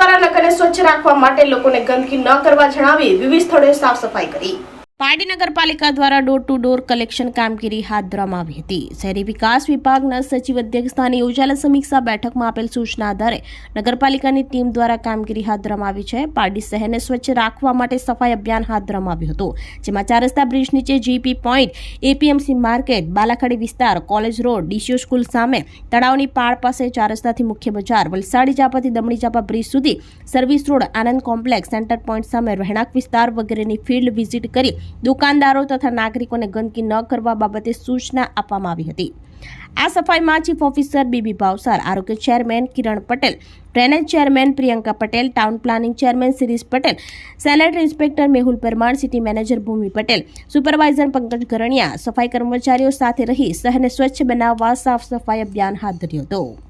દ્વારા નગરને સ્વચ્છ રાખવા માટે લોકોને ગંદકી ન કરવા જણાવી વિવિધ સ્થળોએ સાફ સફાઈ કરી. પારડી નગરપાલિકા દ્વારા ડોર ટુ ડોર કલેક્શન કામગીરી હાથ ધરવામાં આવી હતી. શહેરી વિકાસ વિભાગના સચિવ અધ્યક્ષસ્થાને યોજાયેલા સમીક્ષા બેઠકમાં આપેલ સૂચના આધારે નગરપાલિકાની ટીમ દ્વારા કામગીરી હાથ ધરવામાં આવી છે. પારડી શહેરને સ્વચ્છ રાખવા માટે સફાઈ અભિયાન હાથ ધરવામાં આવ્યું હતું, જેમાં ચાર રસ્તા બ્રિજ નીચે GP point APMC market Balakhadi વિસ્તાર કોલેજ રોડ ડીસીઓ સ્કૂલ સામે તળાવની પાળ પાસે ચાર રસ્તાથી મુખ્ય બજાર, વલસાડી ચાપાથી દમણી ચાપા બ્રિજ સુધી service road Anand complex centre point સામે રહેણાંક વિસ્તાર વગેરેની ફિલ્ડ વિઝિટ કરી દુકાનદારો તથા નાગરિકોને ગંદકી ન કરવા બાબતે સૂચના આપવામાં આવી હતી. આ સફાઈમાં chief officer B B Bhavsar, આરોગ્ય chairman Kiran Patel, drainage chairman Priyanka Patel, town planning chairman Shirish Patel sanitary inspector Mehul Parmar, city manager Bhumi Patel, supervisor Pankaj Garaniya, સફાઈ કર્મચારીઓ સાથે રહી શહેરને સ્વચ્છ બનાવવા સાફ સફાઈ અભિયાન હાથ ધર્યું હતું.